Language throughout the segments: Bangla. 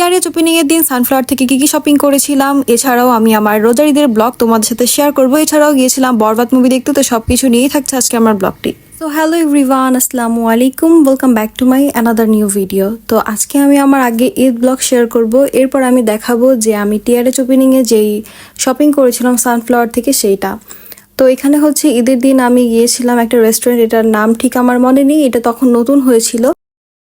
টিআরএচ ওপেনিং এর দিন সানফ্লাওয়ার থেকে কি কি শপিং করেছিলাম, এছাড়াও আমি আমার রোজার ঈদের ব্লগ তোমাদের সাথে শেয়ার করব। এছাড়াও গিয়েছিলাম বরবাদ মুভি দেখতে, তো সবকিছু নিয়েই থাকছে আজকে আমার ব্লগটি তো হ্যালো এভরিওয়ান আসসালামু আলাইকুম welcome back to my another new video তো আজকে আমি আমার আগে ঈদ ব্লগ শেয়ার করব। এরপর আমি দেখাবো যে আমি টিআরএচ ওপেনিং এ যেই শপিং করেছিলাম সানফ্লাওয়ার থেকে সেইটা। তো এখানে হচ্ছে ঈদের দিন আমি গিয়েছিলাম একটা রেস্টুরেন্ট এটার নাম ঠিক আমার মনে নেই, এটা তখন নতুন হয়েছিল।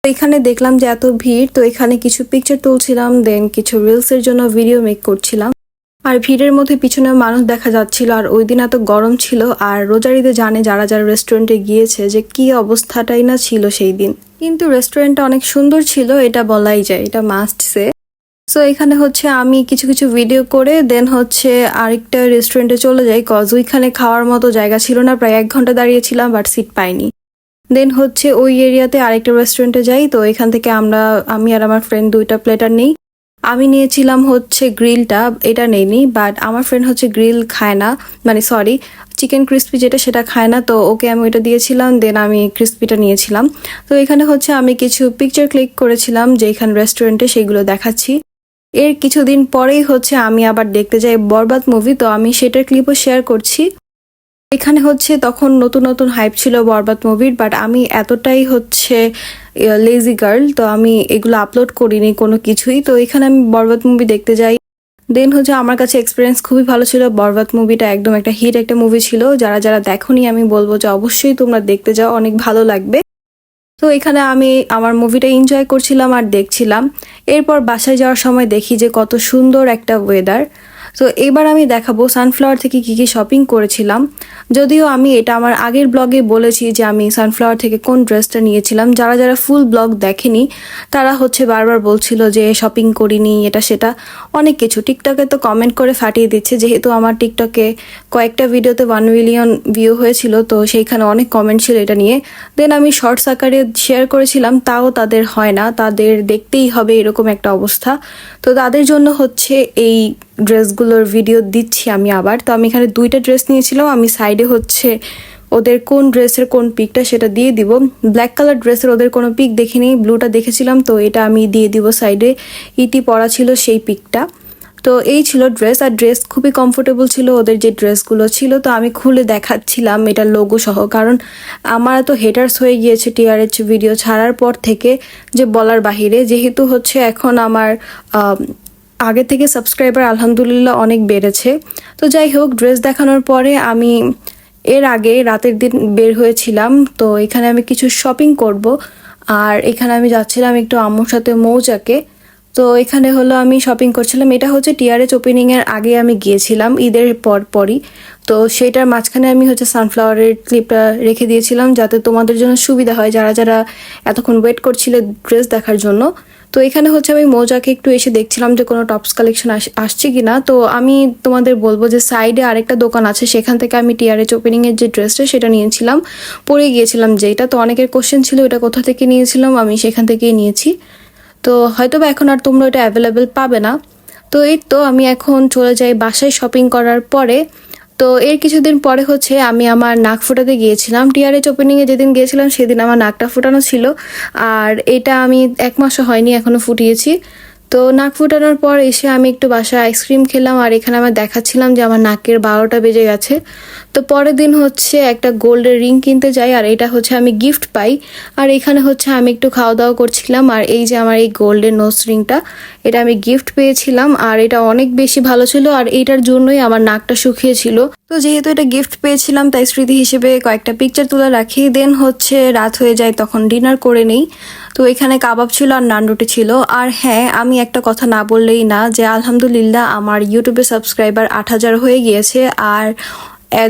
এখানে দেখলাম যে এত ভিড়, তো এখানে কিছু পিকচার তুলছিলাম দেন কিছু রিলসের জন্য ভিডিও মেক করছিলাম। আর ভিড়ের মধ্যে পিছনে মানুষ দেখা যাচ্ছিল, আর ওই দিন এত গরম ছিল, আর রোজারিতে জানে যারা যারা রেস্টুরেন্টে গিয়েছে যে কি অবস্থাটাই না ছিল সেই দিন। কিন্তু রেস্টুরেন্টটা অনেক সুন্দর ছিল, এটা বলাই যায়, এটা মাস্ট সে সো এখানে হচ্ছে আমি কিছু কিছু ভিডিও করে দেন হচ্ছে আরেকটা রেস্টুরেন্টে চলে যাই কজ ওইখানে খাওয়ার মতো জায়গা ছিল না, প্রায় এক ঘণ্টা দাঁড়িয়েছিলাম বাট সিট পাইনি। দেন হচ্ছে ওই এরিয়াতে আরেকটা রেস্টুরেন্টে যাই। তো এখান থেকে আমরা, আমি আর আমার ফ্রেন্ড দুইটা প্লেটার নেই। আমি নিয়েছিলাম হচ্ছে গ্রিলটা এটা নেইনি বাট আমার ফ্রেন্ড হচ্ছে গ্রিল খায় না। মানে সরি চিকেন ক্রিস্পি যেটা সেটা খায় না। তো ওকে আমি ওইটা দিয়েছিলাম দেন আমি ক্রিস্পিটা নিয়েছিলাম। তো এখানে হচ্ছে আমি কিছু পিকচার ক্লিক করেছিলাম, যে এখানে রেস্টুরেন্টে সেগুলো দেখাচ্ছি। এর কিছুদিন পরেই হচ্ছে আমি আবার দেখতে যাই বরবাদ মুভি তো আমি সেটার ক্লিপও শেয়ার করছি। এখানে হচ্ছে তখন নতুন নতুন হাইপ ছিল বরবাদ মুভির বাট আমি এতটাই হচ্ছে লেজি গার্ল তো আমি এগুলো আপলোড করিনি কোনো কিছুই। তো এখানে আমি বরবাদ মুভি দেখতে যাই। দেন হচ্ছে আমার কাছে এক্সপিরিয়েন্স খুবই ভালো ছিল, বরবাদ মুভিটা একদম একটা হিট একটা মুভি ছিল। যারা যারা দেখোনি, আমি বলব যে অবশ্যই তোমরা দেখতে যাও, অনেক ভালো লাগবে। তো এখানে আমি আমার মুভিটা এনজয় করছিলাম আর দেখছিলাম। এরপর বাসায় যাওয়ার সময় দেখি যে কত সুন্দর একটা ওয়েদার তো এবার আমি দেখাবো সানফ্লাওয়ার থেকে কি কি শপিং করেছিলাম। যদিও আমি এটা আমার আগের ব্লগে বলেছি যে আমি সানফ্লাওয়ার থেকে কোন ড্রেসটা নিয়েছিলাম। যারা যারা ফুল ব্লগ দেখেনি, তারা হচ্ছে বারবার বলছিল যে শপিং করিনি, এটা সেটা, অনেক কিছু। টিকটকে তো কমেন্ট করে ফাটিয়ে দিচ্ছে, যেহেতু আমার টিকটকে কয়েকটা ভিডিওতে ওয়ান মিলিয়ন ভিউ হয়েছিল, তো সেইখানে অনেক কমেন্ট ছিল এটা নিয়ে। দেন আমি শর্টস আকারে শেয়ার করেছিলাম, তাও তাদের হয় না, তাদের দেখতেই হবে এরকম একটা অবস্থা। তো তাদের জন্য হচ্ছে এই ড্রেসগুলোর ভিডিও দিচ্ছি আমি আবার। তো আমি এখানে দুইটা ড্রেস নিয়েছিলাম। আমি সাইডে হচ্ছে ওদের কোন ড্রেসের কোন পিকটা সেটা দিয়ে দিব। ব্ল্যাক কালার ড্রেসের ওদের কোনো পিক দেখিনি ব্লুটা দেখেছিলাম, তো এটা আমি দিয়ে দিব সাইডে ইটি পরা ছিল সেই পিকটা তো এই ছিল ড্রেস আর ড্রেস খুবই কমফোর্টেবল ছিল ওদের যে ড্রেসগুলো ছিল, তো আমি খুলে দেখাচ্ছিলাম এটা লোগো সহ। কারণ আমার তো হেটার্স হয়ে গিয়েছে টিআরএচ ভিডিও ছাড়ার পর থেকে যে বলার বাহিরে। যেহেতু হচ্ছে এখন আমার আগে থেকে সাবস্ক্রাইবার আলহামদুলিল্লাহ অনেক বেড়েছে। তো যাই হোক ড্রেস দেখানোর পরে আমি এর আগে রাতের দিন বের হয়েছিলাম, তো এখানে আমি কিছু শপিং করব। আর এখানে আমি যাচ্ছিলাম একটু আম্মুর সাথে মৌচাকে তো এখানে হলো আমি শপিং করছিলাম। এটা হচ্ছে টিআরএচ ওপেনিং এর আগে আমি গিয়েছিলাম, ঈদের পর পরই। তো সেটার মাঝখানে আমি হচ্ছে সানফ্লাওয়ারের ক্লিপটা রেখে দিয়েছিলাম, যাতে তোমাদের জন্য সুবিধা হয় যারা যারা এতক্ষণ ওয়েট করছিলে ড্রেস দেখার জন্য। তো এখানে হচ্ছে আমি মৌজাকে একটু এসে দেখছিলাম যে কোনো টপস কালেকশন আসছে কি না তো আমি তোমাদের বলব যে সাইডে আরেকটা দোকান আছে, সেখান থেকে আমি টিআরএচ ওপেনিং এর যে ড্রেসটা সেটা নিয়েছিলাম। পরে গিয়েছিলাম যেটা তো অনেকের কোশ্চেন ছিল, এটা কোথা থেকে নিয়েছিলাম? আমি সেখান থেকেই নিয়েছি। তো হয়তো বা এখন আর তোমরা এটা অ্যাভেলেবেল পাবে না। তো এই তো আমি এখন চলে যাই বাসায় শপিং করার পরে। তো এর কিছুদিন পরে হচ্ছে আমি আমার নাক ফোটাতে গিয়েছিলাম। টিআরএচ ওপেনিংয়ে যেদিন গিয়েছিলাম সেদিন আমার নাকটা ফোটানো ছিল। আর এটা আমি এক মাসও হয়নি এখনও ফুটিয়েছি। তো নাক ফুটানোর পর এসে আমি একটু বাসায় আইসক্রিম খেলাম আর এখানে আমার দেখাচ্ছিলাম যে আমার নাকের বারোটা বেজে গেছে। তো পরের দিন হচ্ছে একটা গোল্ডের রিং কিনতে যাই আর এটা হচ্ছে আমি গিফট পাই। আর এখানে হচ্ছে আমি একটু খাওয়া দাওয়া করছিলাম আর এই যে আমার এই গোল্ডের নোস রিংটা এটা আমি গিফট পেয়েছিলাম আর এটা অনেক বেশি ভালো ছিল আর এইটার জন্যই আমার নাকটা শুকিয়েছিল। তো যেহেতু এটা গিফট পেয়েছিলাম, তাই স্মৃতি হিসেবে কয়েকটা পিকচার তুলে রাখি। দেন হচ্ছে রাত হয়ে যায়, তখন ডিনার করে নেই। তো এখানে কাবাব ছিল আর নান রুটি ছিল। আর হ্যাঁ আমি একটা কথা না বললেই না যে, আলহামদুলিল্লাহ আমার ইউটিউবে সাবস্ক্রাইবার আট হাজার হয়ে গিয়েছে। আর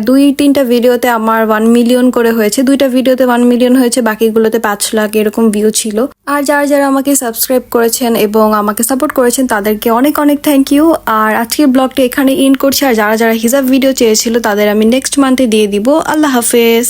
দুই, তিনটা ভিডিওতে আমার ওয়ান মিলিয়ন করে হয়েছে। দুইটা ভিডিওতে ওয়ান মিলিয়ন হয়েছে, বাকিগুলোতে পাঁচ লাখ এরকম ভিউ ছিল। আর যারা যারা আমাকে সাবস্ক্রাইব করেছেন এবং আমাকে সাপোর্ট করেছেন, তাদেরকে অনেক অনেক থ্যাংক ইউ আর আজকের ব্লগটা এখানে ইন করছি। আর যারা যারা হিজাব ভিডিও চেয়েছিল, তাদের আমি নেক্সট মান্থে দিয়ে দিব। আল্লাহ হাফেজ।